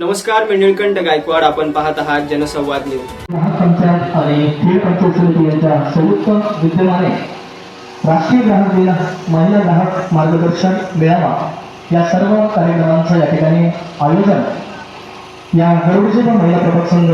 नमस्कार मी गायकवाड. आपण पाहत आहात जनसंवाद न्यूज. महापंचायत आणि खेळ पंचायत समिती यांच्या संयुक्त विद्यमाने राष्ट्रीय ग्राहक दिन महिला ग्राहक मार्गदर्शन मेळावा या सर्व कार्यक्रमांचं या ठिकाणी आयोजन या गरुडजी महिला प्रभाग संघ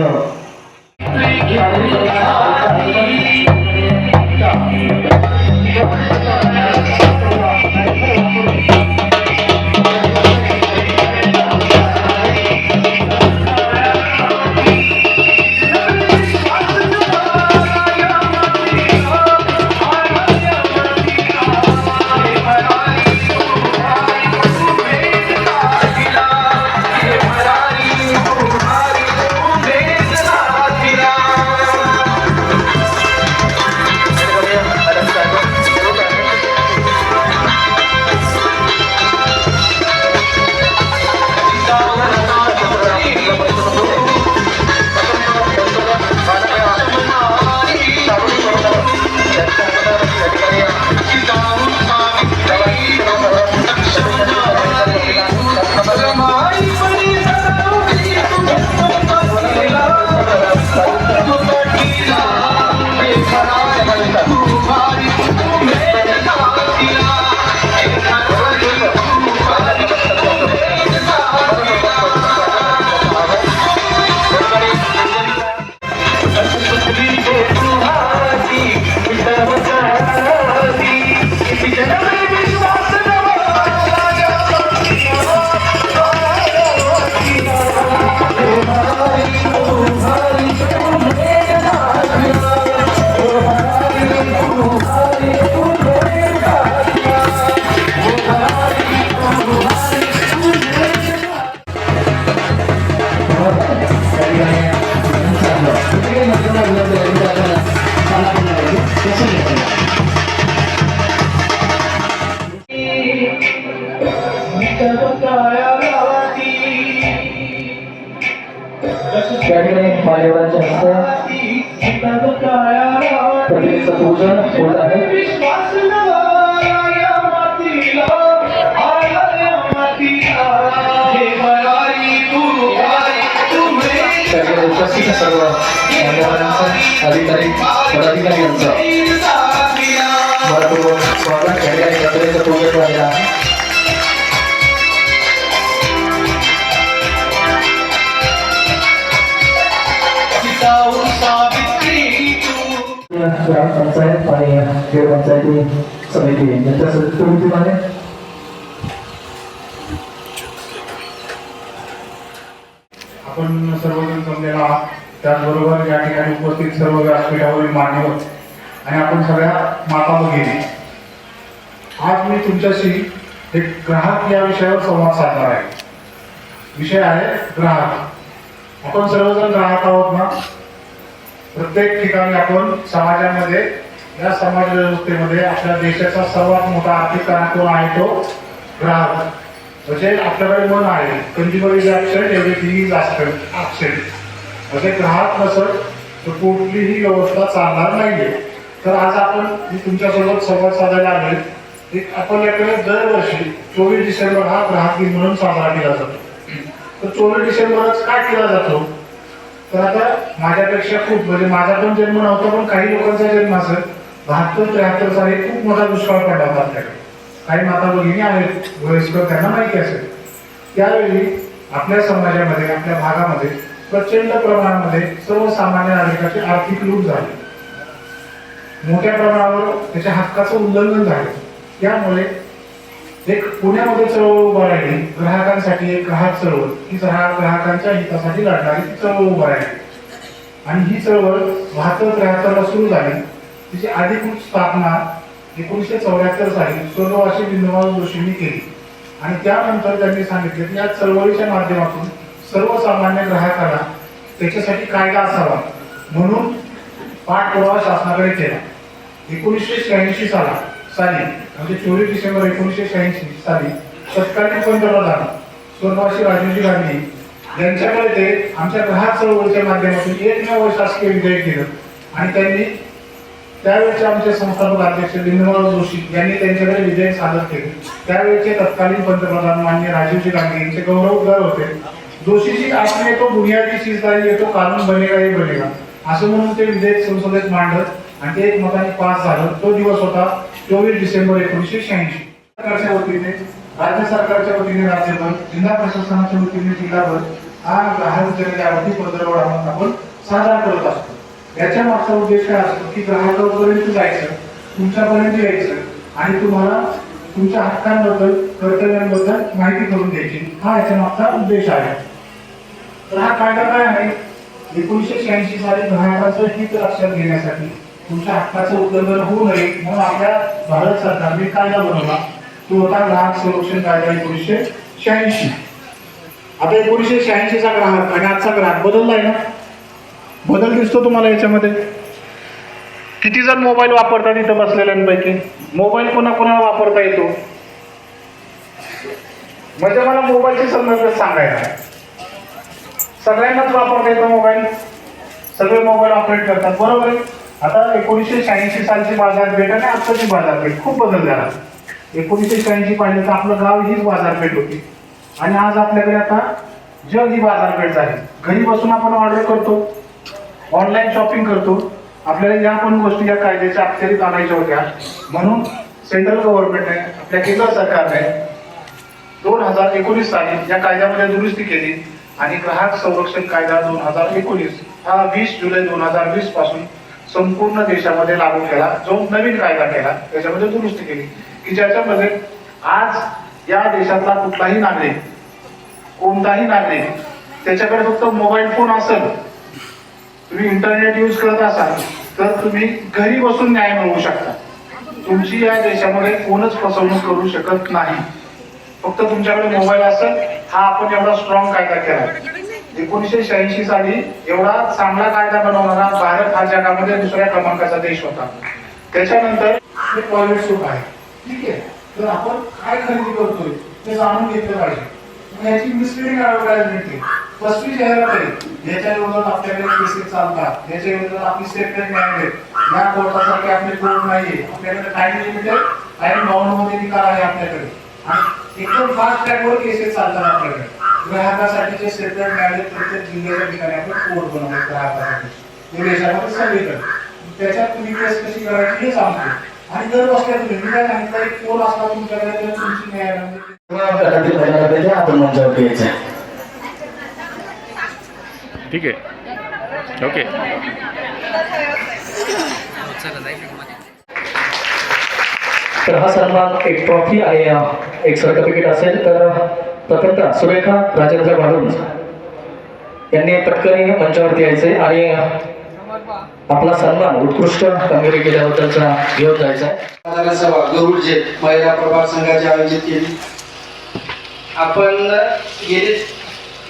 या ठिकाणी मान्यवरांच्या हस्ते प्रतिमेचं पूजन होत आहे. उपस्थित सर्व मान्यवरांचं अधिकारी पदाधिकारी यांचं. मनपूर्वक स्वागत. या ठिकाणी पूजन व्हायला आहे. ग्रामपंचायत आणि खेड पंचायती समिती यांच्या संयुक्त विद्यमाने आपण सर्वजण जमलेला आहात. त्याचबरोबर या ठिकाणी उपस्थित सर्व व्यासपीठावरील मान्यवर आणि आपण सगळ्या माता भगिनी आज मी तुमच्याशी एक ग्राहक या विषयावर संवाद साधणार आहे. विषय आहे ग्राहक. आपण सर्वजण ग्राहक आहोत ना? प्रत्येक ठिकाणी आपण समाजामध्ये या समाज व्यवस्थेमध्ये आपल्या देशाचा सर्वात मोठा आर्थिक कणा कोण आहे तो? ग्राहक. म्हणजे आपल्याकडे मन आहे consumer is action everything is action म्हणजे ग्राहक नसत तर कुठलीही व्यवस्था चालणार नाहीये. तर आज आपण मी तुमच्यासोबत संवाद साधायला आले एक आपल्याकडे दरवर्षी चोवीस डिसेंबर हा ग्राहक दिन म्हणून साजरा केला जातो. तर चोवीस डिसेंबरच काय केला जातो? तर आता माझ्यापेक्षा खूप म्हणजे माझा पण जन्म नव्हता पण काही लोकांचा जन्म असेल. बहात्तर त्र्याहत्तर साली खूप मोठा दुष्काळ पडला होता आपल्याकडे काही माता भगिनी आहेत वयस्कर त्यांना माहिती असेल. त्यावेळी आपल्या समाजामध्ये आपल्या भागामध्ये प्रचंड प्रमाणामध्ये सर्वसामान्य नागरिकाची आर्थिक लूट झाली. मोठ्या प्रमाणावर त्याच्या हक्काचं उल्लंघन झालं. त्यामुळे एक पुण्यामध्ये चळवळ उभा राहिली ग्राहकांसाठी एक ग्राहक चळवळ. ही ग्राहक ग्राहकांच्या हितासाठी लढणारी ती चळवळ उभा राहिली. आणि ही चळवळ बहात्तर त्र्याहत्तरला सुरू झाली. तिची अधिकृत स्थापना एकोणीसशे चौऱ्याहत्तर साली स्वर्गवासी बिंदुभाऊ जोशींनी केली. आणि त्यानंतर त्यांनी सांगितले की या चळवळीच्या माध्यमातून सर्वसामान्य ग्राहकाला त्याच्यासाठी कायदा असावा म्हणून पाठपुरावा शासनाकडे केला. एकोणीसशे शहाऐंशी साला साली म्हणजे चोवीस डिसेंबर एकोणीसशे शहाऐंशी साली तत्कालीन पंतप्रधान स्वर्गवासी राजीवजी गांधी यांच्याकडे ते आमच्या ग्राहक चळवळीच्या माध्यमातून एकमेव शासकीय विधेयक दिलं आणि त्यांनी त्यावेळेचे आमचे संस्थापक अध्यक्ष लिंगराव जोशी यांनी त्यांच्याकडे विधेयक सादर केले. त्यावेळेचे तत्कालीन पंतप्रधान माननीय राजीवजी गांधी यांचे गौरवोद्गार होते. दोषी चीज आपने तो बुनियादी चीज येतो ये कानून बनेगा हे बनेगा. असं म्हणून ते विधेयक संसदेत मांडत आणि ते एकमताने पास झालं. तो दिवस होता चोवीस डिसेंबर एकोणीसशे शहाऐंशी. सरकारच्या वतीने राज्य सरकारच्या वतीने राज्यभर जिल्हा प्रशासनाच्या वतीने जिल्हाभर हा ग्राहक जनजागृती पंधरावड म्हणून आपण साजरा करत असतो. याच्या मागचा उद्देश काय असतो की ग्राहकापर्यंत जायचं तुमच्यापर्यंत यायचं आणि तुम्हाला तुमच्या हक्कांबद्दल कर्तव्यांबद्दल माहिती करून द्यायची. हा याच्या मागचा उद्देश आहे. तर हा कायदा काय आहे? एकोणीसशे शहाऐंशी साली ग्राहकाचं हित लक्षात घेण्यासाठी तुमच्या हक्काचं उल्लंघन होऊ नये म्हणून आपल्या भारत सरकारने कायदा बनवला. तो होता ग्राहक संरक्षण कायदा एकोणीसशे शहाऐंशी. आता एकोणीसशे शहाऐंशीचा ग्राहक आणि आजचा ग्राहक बदललाय ना? बदल दिसतो तुम्हाला याच्यामध्ये? किती जण मोबाईल वापरतात इथं बसलेल्यांपैकी? मोबाईल कोणा कोणाला वापरता येतो? म्हणजे मला मोबाईलची संदर्भ सांगायला सगळ्यांनाच वापरता येतो मोबाईल. सगळे मोबाईल ऑपरेट करतात. बरोबर आहे? आता एकोणीसशे शहाऐंशी सालची बाजारपेठ आणि आत्ताची बाजारपेठ खूप बदल झाला. एकोणीसशे शहाऐंशी पाहिलं तर आपलं गाव हीच बाजारपेठ होती. आणि आज आपल्याकडे आता जग ही बाजारपेठ झाली. घरी बसून आपण ऑर्डर करतो. ऑनलाईन शॉपिंग करतो. आपल्याला या पण गोष्टी या कायद्याच्या अखत्यारीत आणायच्या होत्या. म्हणून सेंट्रल गव्हर्नमेंटने आपल्या केंद्र सरकारने दोन हजार एकोणीस साली या कायद्यामध्ये दुरुस्ती केली. आणि ग्राहक संरक्षण कायदा दोन हजार एकोणीस हा वीस जुलै दोन हजार वीसपासून संपूर्ण देशामध्ये लागू केला. जो नवीन कायदा केला त्याच्यामध्ये दुरुस्ती केली. की ज्याच्यामध्ये आज या देशातला कुठलाही नागरिक कोणताही नागरिक त्याच्याकडे फक्त मोबाईल फोन असेल तुम्ही इंटरनेट यूज करत असाल तर तुम्ही घरी बसून न्याय मिळवू शकता. तुमची या देशामध्ये कोणच फसवणूक करू शकत नाही. फक्त तुमच्याकडे मोबाईल असेल हा आपण एवढा स्ट्रॉंग कायदा केला. एकोणीसशे शहाऐंशी साली एवढा चांगला कायदा बनवणारा भारत हा जगामध्ये दुसऱ्या क्रमांकाचा देश होता. त्याच्यानंतर हे टॉयलेट सुख आहे. ठीक आहे. तर आपण काय खरेदी करतोय ते जाणून घेतलं पाहिजे. याची मिसलिडिंग ऍडव्हर्टाइजमेंट फसवी जाहिरात आहे याच्या विरोधात आपल्याकडे केसेस चालतात. याच्या विरोधात आपली स्टेटमेंट नाही या कोर्टासारखे आपले कोर्ट नाहीये. आपल्याकडे टाइम आहे. टाइम बाउंडमध्ये निकाल आहे आपल्याकडे. आणि एकदम फास्ट ट्रॅकवर केसेस चालतात आपल्याकडे. ग्राहकासाठीचे स्टेटमेंट मिळाले प्रत्येक जिल्ह्याच्या ठिकाणी आपण कोर्ट बनवले ग्राहकासाठी. हे देशामध्ये सगळीकडे. त्याच्यात तुम्ही केस कशी करायची हे सांगतो. आणि जर बसल्या तुम्ही मी काय सांगितलं एक फोन असला तुमच्याकडे तर तुमची महिलांपैकी आपण मंचावरती यायचं ठीक आहे. ओके. तर हा सन्मान एक ट्रॉफी आणि अ, एक सर्टिफिकेट असेल तर प्रथमतः सुरेखा राजेंद्र वाढून यांनी पटकनी मंचावरती यायचे आणि आपला सन्मान उत्कृष्ट कामगिरी केल्याबद्दलचा घेऊन जायचा आहे. गरुड जे महिला प्रभाग संघाची आयोजित केली. आपण गेली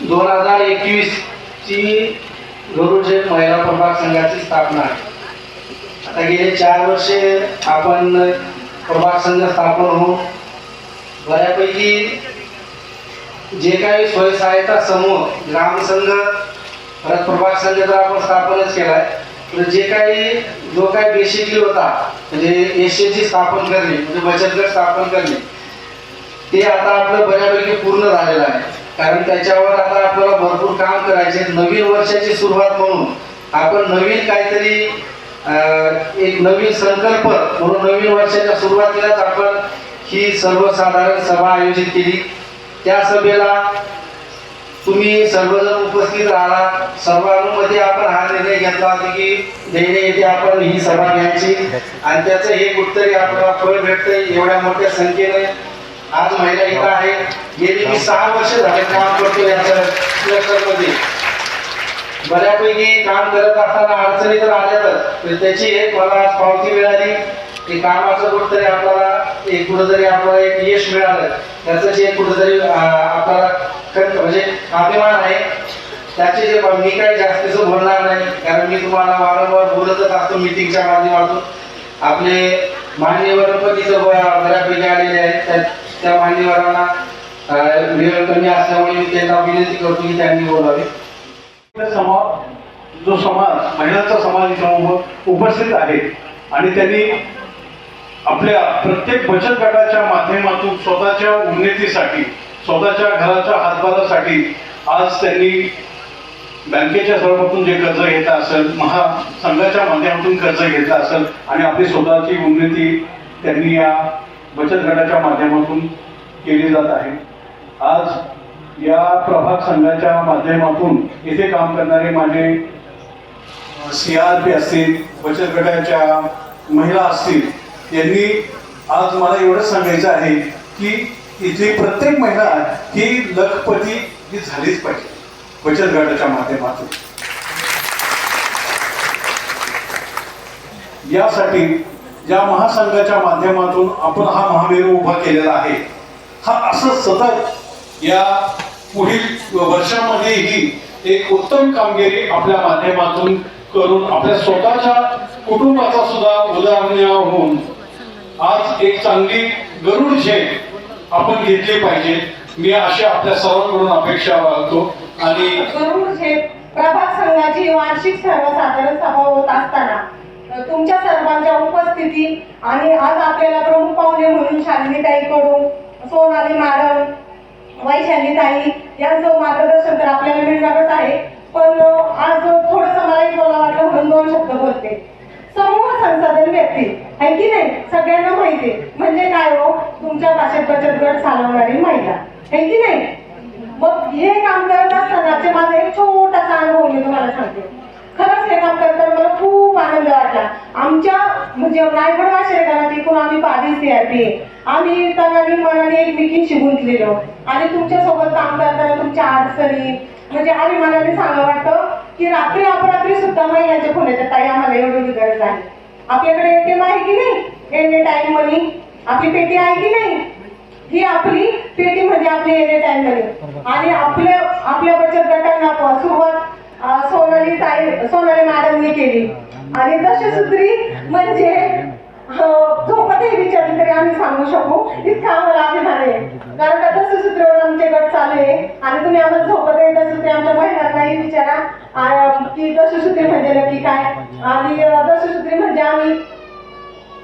दोन हजार एकवीस ची गरुडचे महिला प्रभाग संघाची स्थापना आहे. आता गेले चार वर्षे आपण प्रभाग संघ स्थापन होऊन बऱ्यापैकी जे काही स्वयंसहायता समूह ग्रामसंघ परत प्रभाग संघ तर आपण स्थापनच केलाय. तर जे काही जो काही बेसिकली होता म्हणजे एशियाची स्थापन करणे म्हणजे बचत गट स्थापन करणे ते आता आपलं बऱ्यापैकी पूर्ण झालेलं आहे. कारण त्याच्यावर आता आपल्याला भरपूर काम करायचे नवीन वर्षाची सुरुवात म्हणून आपण नवीन काहीतरी एक नवीन संकल्प म्हणून नवीन वर्षाच्या सुरुवातीलाच आपण ही सर्वसाधारण सभा आयोजित केली. त्या सभेला तुम्ही सर्वजण उपस्थित राहणार सर्वांमध्ये आपण हा निर्णय घेतला होता की दैने येथे आपण ही सभा घ्यायची. आणि त्याचं हे कुठतरी आपल्याला फळ भेटतंय एवढ्या मोठ्या संख्येने. आज महिला इथं आहे. गेली मी सहा वर्ष झाले काम करतो या बऱ्यापैकी काम करत असताना अडचणी तर आल्यातच तर त्याची एक मला आज पावती मिळाली. की कामाचं कुठतरी आपल्याला एक कुठंतरी आपल्याला एक यश मिळालं. त्याचं जे कुठंतरी आपल्याला म्हणजे अभिमान आहे त्याचे जे मी काही जास्तीचं बोलणार नाही कारण मी तुम्हाला वारंवार बोलतच असतो मिटिंगच्या माध्यमातून. आपले मान्यवर पण बऱ्यापैकी आलेले आहेत. त्या- त्या मान्यवरांना वेळ कमी असल्यामुळे मी त्यांना विनंती करतो की त्यांनी बोलावे. समाज जो समाज महिलांचा समाज इथं उपस्थित आहे. आणि त्यांनी आपल्या प्रत्येक बचत गटाच्या माध्यमातून स्वतःच्या उन्नतीसाठी स्वतःच्या घराच्या हातभारासाठी आज त्यांनी बँकेच्या स्वरूपातून जे कर्ज घेतलं असेल महासंघाच्या माध्यमातून कर्ज घेतलं असेल आणि आपली स्वतःची उन्नती त्यांनी या बचत गटाच्या माध्यमातून केली जात आहे. आज या प्रभाग संघाच्या माध्यमातून इथे काम करणारे माझे सी आर पी असतील बचत गटाच्या महिला असतील यांनी आज मला एवढंच सांगायचं आहे की इथली प्रत्येक महिला ही लखपती ही झालीच पाहिजे बचत गटाच्या माध्यमातून. यासाठी या महासंघाच्या माध्यमातून आपण हा महामेरू उभा केलेला आहे. हा असं सतत या पुढील वर्षामध्येही एक उत्तम कामगिरी आपल्या माध्यमातून करून आपल्या स्वतःच्या कुटुंबाचा सुद्धा उदाहरण होऊन आज एक चांगली गरुड झेप आपण घेतली पाहिजे. मी अशी आपल्या सर्वांकडून अपेक्षा बाळगतो. आणि गरुड झेप प्रभाग संघाची वार्षिक सर्वसाधारण सभा होत असताना तुमच्या सर्वांच्या उपस्थिती आणि आज आपल्याला प्रमुख पाहुणे म्हणून शालिनीताईकडून सोनाली मॅडम वैशालीताई यांचं मार्गदर्शन तर आपल्याला मिळणारच आहे. पण आज थोडंसं मला एक बोला वाटलं म्हणून दोन शब्द बोलते. समूह संसाधन व्यक्ती. आहे की नाही? सगळ्यांना माहिती आहे. म्हणजे काय हो? तुमच्या भाषेत बचत गट चालवणारी महिला. आहे की नाही? मग हे काम करत असतानाचे माझा एक छोटासा अनुभव मी तुम्हाला सांगते. खरंच हे काम करताना मला खूप आनंद वाटला. आमच्या म्हणजे रायगड वाशेगावात एकूण आम्ही बावीस सीआरपी आम्ही तनानी मनाने एकमेकींशी गुंतलेलो आणि तुमच्यासोबत काम करताना तुमच्या अडचणी म्हणजे आम्ही मनाने सांगा वाटतं की रात्री अपरात्री सुद्धा महिलांच्या फोन येतात ताई आम्हाला एवढी गरज आहे आपल्याकडे एटीएम आहे की नाही? एनी टाइम मनी आपली पेटी आहे की नाही? ही आपली पेटी म्हणजे आपली एनी टाइम मनी आणि आपल्या आपल्या बचत गटांना सुरुवात सोनाली ताई सोनाली मॅडमने केली. आणि दशसूत्री म्हणजे हो, झोपतही विचार तरी आम्ही सांगू शकू. इतका आम्हाला अभिमान आहे. कारण का दशसूत्रीवर आमचे गट चालू आहे. आणि तुम्ही आम्हाला झोपत आहे तसं दशसूत्री आमच्या महिलांनाही विचारा. की दशसूत्री म्हणजे नक्की काय? आणि अं, दशसूत्री म्हणजे आम्ही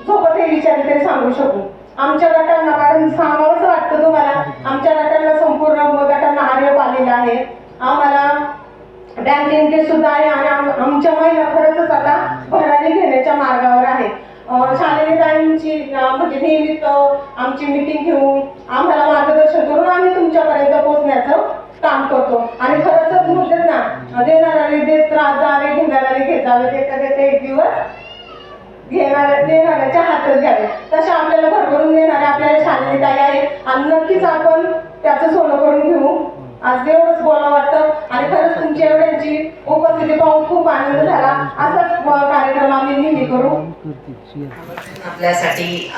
झोपतही विचार तरी सांगू शकू. आमच्या गटांना मॅडम सांगावंच वाटतं तुम्हाला. आमच्या गटांना संपूर्ण गटांना आर्य आलेलं आहे. आम्हाला बँकिंग सुद्धा आहे आणि आमच्या महिला खरंच आता भरारी घेण्याच्या मार्गावर आहे शालेय ताईंची म्हणजे नियमित आमची मिटिंग घेऊन आम्हाला मार्गदर्शन करून आम्ही तुमच्यापर्यंत पोहोचण्याचं काम करतो. आणि खरंच म्हणतात ना देणाऱ्याने देत त्रास जावे घेणाऱ्याने घेत जावे देता देता एक दिवस घेणाऱ्या देणाऱ्याच्या हातात घ्यावे. तशा आपल्याला भरभरून देणारे आपल्याला शालेय ताई आहे आणि नक्कीच आपण त्याचं सोनं करून घेऊ. आज एवढंच बोला वाटतं. आणि खरंच तुमची एवढ्यांची उपस्थिती पाहून खूप आनंद झाला. असाच कार्यक्रम आम्ही नेहमी करू. आपल्यासाठी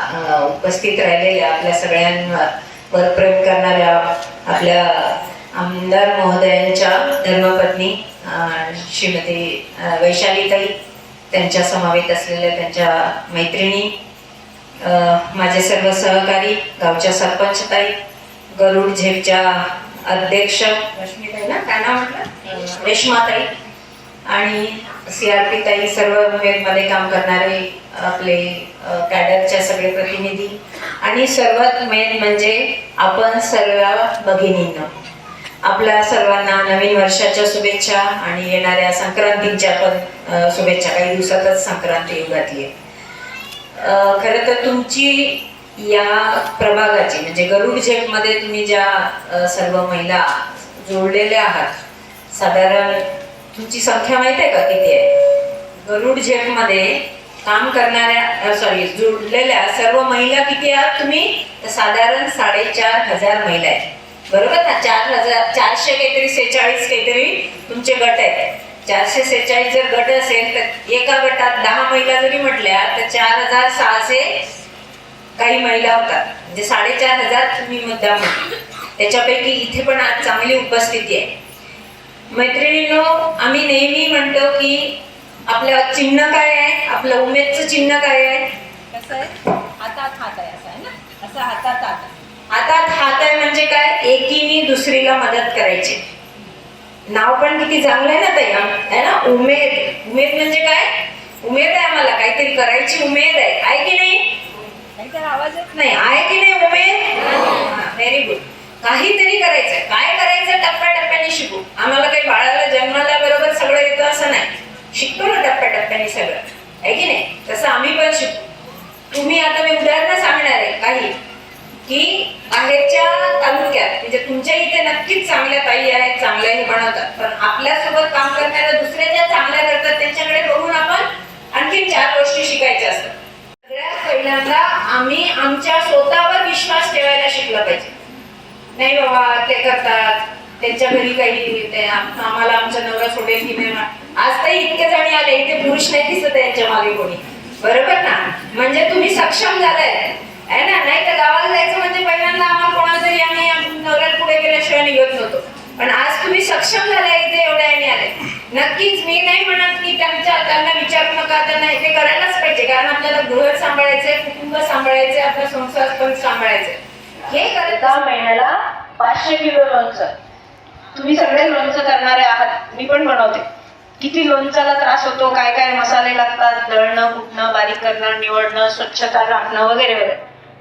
उपस्थित राहिलेल्या आपल्या सगळ्यांवर प्रेम करणाऱ्या आपल्या आमदार महोदयांच्या धर्मपत्नी श्रीमती वैशालीताई त्यांच्या समावेत असलेल्या त्यांच्या मैत्रिणी माझे सर्व सहकारी गावच्या सरपंचताई गरुड झेपच्या अध्यक्ष रश्मीताई ना काय नाव म्हटलं? रेश्माताई. आणि सी आर पी ताई सर्वमध्ये काम करणारे आपले कॅडरच्या सगळे प्रतिनिधी. आणि सर्वात मेन म्हणजे आपण सर्व भगिनींना. आपल्या सर्वांना नवीन वर्षाच्या शुभेच्छा आणि येणाऱ्या संक्रांतीच्या पण शुभेच्छा. काही दिवसातच संक्रांती युगातली आहे अ, खरं तर तुमची या प्रभागाची म्हणजे गरुड झेपमध्ये तुम्ही ज्या सर्व महिला जोडलेल्या आहात साधारण तुमची संख्या माहिती आहे का किती आहे? गरुड झेपमध्ये काम करणाऱ्या सॉरी जोडलेल्या सर्व महिला किती आहात तुम्ही? साधारण साडेचार हजार महिला आहेत. बरोबर ना? चार हजार चारशे काहीतरी सेहेचाळीस काहीतरी तुमचे गट आहेत. चारशे सेहेचाळीस जर गट असेल तर एका गटात दहा महिला जरी म्हटल्या तर चार हजार सहाशे काही महिला होतात म्हणजे साडेचार हजार तुम्ही मुद्दाम त्याच्यापैकी इथे पण आज चांगली उपस्थिती आहे. मैत्रिणींनो आम्ही नेहमी म्हणतो की आपलं चिन्ह काय आहे? आपलं उमेदचं चिन्ह काय आहे? कसं आहे? हातात हात आहे असं आहे ना? असं हातात हात हातात हात आहे म्हणजे काय? एकीने दुसरीला मदत करायची. नाव पण किती चांगलं आहे ना ताई? आम- आहे ना? उमेद. उमेद म्हणजे काय? उमेद आहे आम्हाला. काहीतरी करायची उमेद आहे. आहे की नाही? आवाज येत नाही. आहे की नाही उमेद? व्हेरी गुड काहीतरी करायचं काय करायचं टप्प्याटप्प्याने शिकू. आम्हाला काही बाळाला जन्माला बरोबर सगळं येतं असं नाही. शिकतो ना टप्प्याटप्प्याने सगळं. आहे की नाही? तसं आम्ही पण शिकू. तुम्ही आता मी उदाहरणं सांगणार आहे काही. की बाहेरच्या तालुक्यात म्हणजे तुमच्या इथे नक्कीच चांगल्या ताई आहेत चांगल्या हे बनवतात. पण आपल्यासोबत काम करणाऱ्या दुसऱ्या ज्या चांगल्या करतात त्यांच्याकडे बघून आपण आणखी चार गोष्टी शिकायच्या असतात. पहिल्यांदा आम्ही आमच्या स्वतःवर विश्वास ठेवायला शिकला पाहिजे. नाही बाबा ते करतात. त्यांच्या घरी काही आम्हाला आमचा नवरा सोडेल की नाही आज तर इतके जणी आले इथे पुरुष नाही दिसत यांच्या मागे कोणी. बरोबर ना? म्हणजे तुम्ही सक्षम झालाय. आहे ना? नाही तर गावाला जायचं म्हणजे पहिल्यांदा आम्हाला कोणाला तरी आम्ही नवऱ्यात नवऱ्याला पुढे गेल्याशिवाय निघत नव्हतो. पण आज तुम्ही सक्षम झालाय इथे एवढ्या याने आले. नक्कीच मी नाही म्हणत की त्यांच्या त्यांना विचारू नका त्यांना हे करायलाच पाहिजे. कारण आपल्याला गृह सांभाळायचंय कुटुंब सांभाळायचे आपला संसार पण सांभाळायचे हे करत दहा महिन्याला पाचशे किलो लोणचं. तुम्ही सगळे लोणचं करणारे आहात. मी पण बनवते. किती लोणचाला त्रास होतो काय काय मसाले लागतात दळणं कुटणं बारीक करणं निवडणं स्वच्छता राखणं वगैरे वगैरे.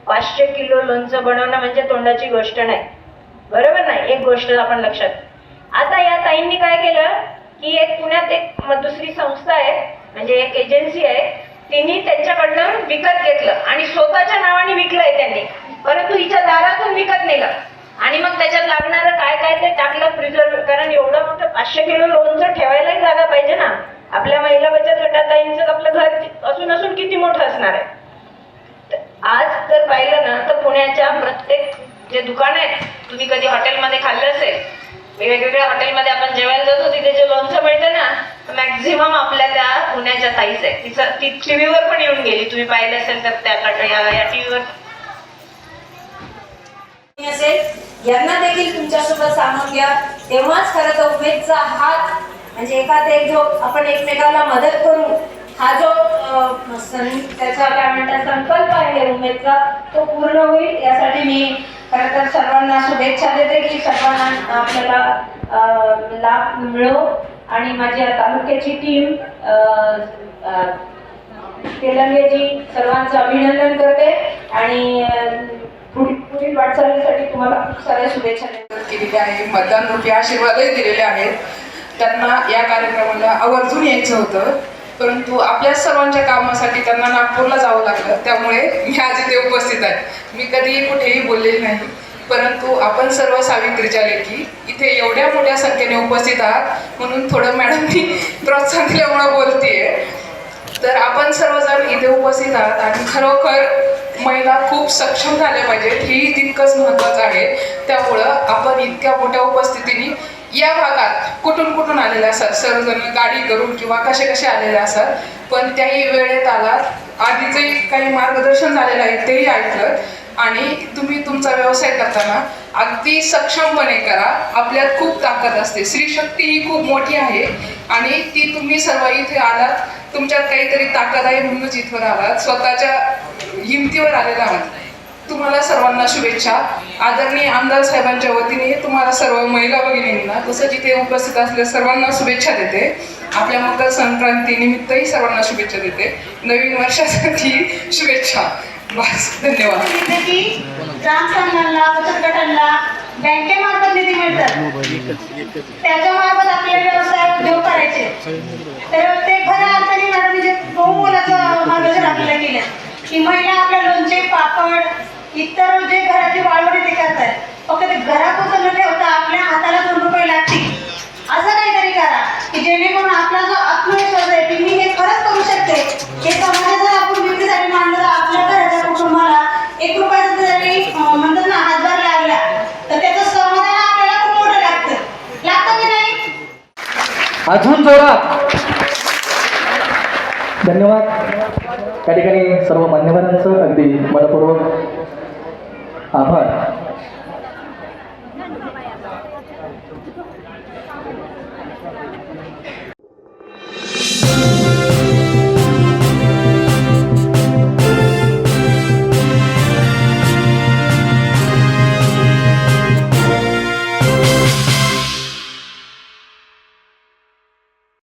पाचशे किलो लोणचं बनवणं म्हणजे तोंडाची गोष्ट नाही. बरोबर नाही एक गोष्ट आपण लक्षात. आता या ताईंनी काय केलं की एक पुण्यात एक दुसरी संस्था आहे म्हणजे एक एजन्सी आहे तिने त्यांच्याकडनं विकत घेतलं आणि स्वतःच्या नावाने विकलंय त्यांनी. परंतु हिच्या दारातून विकत नेलं. आणि मग त्याच्यात लागणारं काय काय ते टाकलं प्रिझर्व कारण एवढं मोठं पाचशे किलो लोणचं ठेवायलाही जागा पाहिजे ना. आपल्या महिला बचत गटाताईंचं आपलं घर असून असून किती मोठं असणार आहे. आज जर पाहिलं ना तर पुण्याच्या प्रत्येक जे दुकान आहेत तुम्ही कधी हॉटेलमध्ये खाल्लं असेल? वेगवेगळ्या हॉटेलमध्ये आपण जेवायला जातो तिथे जे लोणचं मिळतं ना मॅक्झिमम आपल्या त्या पुण्याच्या ताईच आहे तिचं ती टीव्हीवर पण येऊन गेली. तुम्ही पाहिलं असेल तर त्या या, या टीव्हीवर असेल यांना देखील तुमच्यासोबत सामावून घ्या. तेव्हाच खरं तर उमेदचा हात म्हणजे एखादा एक जो आपण एकमेकाला मदत करू हा जो त्याचा काय म्हणतात संकल्प आहे उमेदचा तो पूर्ण होईल. यासाठी मी खरं तर सर्वांना शुभेच्छा देते की सर्वांना आपल्याला लाभ मिळो. आणि माझ्या तालुक्याची टीम तेलंगेची सर्वांचं अभिनंदन करते. आणि पुढील पुढील वाटचालीसाठी तुम्हाला खूप साऱ्या शुभेच्छा देते. आहे मतदान रूपी आशीर्वादही दिलेले आहेत. त्यांना या कार्यक्रमाला आवर्जून यायचं होतं. परंतु आपल्या सर्वांच्या कामासाठी त्यांना नागपूरला जावं लागलं. त्यामुळे मी आज इथे उपस्थित आहे मी कधीही कुठेही बोललेली नाही. परंतु आपण सर्व सावित्रीच्या लेखी इथे एवढ्या मोठ्या संख्येने उपस्थित आहात म्हणून थोडं मॅडमनी प्रोत्साहन दिल्यामुळं बोलतेय. तर आपण सर्वजण इथे उपस्थित आहात आणि खरोखर महिला खूप सक्षम झाल्या पाहिजेत. हेही तितकंच महत्त्वाचं आहे. त्यामुळं आपण इतक्या मोठ्या उपस्थितीने या भागात कुठून कुठून आलेले असतात सर्वजण गाडी करून किंवा कसे कसे आलेले असतात पण त्याही वेळेत आलात. आधीचे काही मार्गदर्शन झालेलं आहे तेही ऐकलं. आणि तुम्ही तुमचा व्यवसाय करताना अगदी सक्षमपणे करा. आपल्यात खूप ताकद असते. स्त्री शक्ती ही खूप मोठी आहे. आणि ती तुम्ही सर्व इथे आलात. तुमच्यात काहीतरी ताकद आहे म्हणूनच इथवर आलात. स्वतःच्या हिमतीवर आलेला आहात. तुम्हाला सर्वांना शुभेच्छा. आदरणीय आमदार साहेबांच्या वतीने तुम्हाला सर्व महिला भगिनींना तसंच इथे उपस्थित असलेल्या सर्वांना शुभेच्छा देते. आपल्या मकर संक्रांती निमित्तही सर्वांना शुभेच्छा देते. नवीन वर्षासाठी शुभेच्छा. बस धन्यवाद. ग्राम संघांना बचत गटांना बँकेमार्फत निधी मिळतात. त्याच्यामार्फत आपले व्यवसाय उद्योग करायचे. तर ते खऱ्या अर्थाने मॅडम म्हणजे बहुमोलाचं मार्गदर्शन आपल्याला केलं. की महिला आपल्या लोणचे पापड इतर जे घराची वाळवणी ते करतात. फक्त ते घरात न ठेवता आपल्या हाताला दोन रुपये लागतील. असं काहीतरी करा की जेणेकरून आपला जो आत्मविश्वास आहे की मी हे खरंच करू शकते हे जर आपण विक्रीसाठी मांडलं तर आपल्या घराच्या कुटुंबाला एक रुपयाचा जरी म्हणतात ना हातभार लागला तर त्याचं समाधान आपल्याला खूप मोठं लागतं. लागतं की नाही? अजून जोरात. धन्यवाद. त्या ठिकाणी सर्व मान्यवरांचं अगदी मनपूर्वक आभार.